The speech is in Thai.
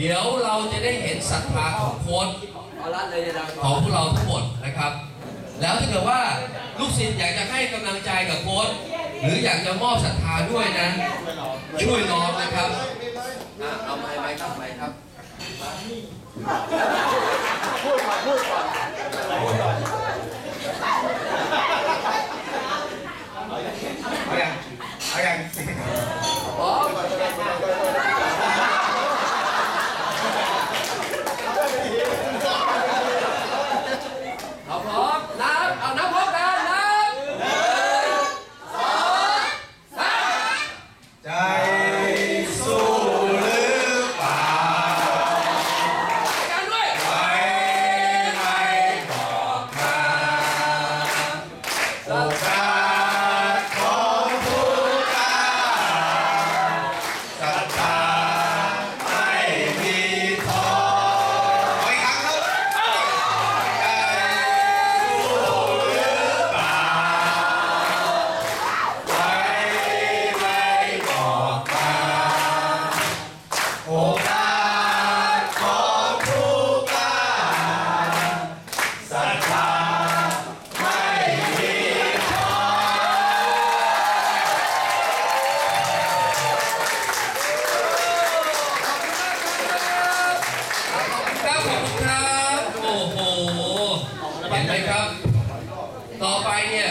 เดี๋ยวเราจะได้เห็นศรัทธาของโค้ดของพวกเราทั้งหมดนะครับ แล้วถ้าเกิดว่าลูกศิษย์อยากจะให้กำลังใจกับโค้ดหรืออยากจะมอบศรัทธาด้วยนะ ช่วยน้องนะครับเอาไม้ไมครับไม้ครับพูดก่อนพูดก่อน ครับ ต่อไปเนี่ย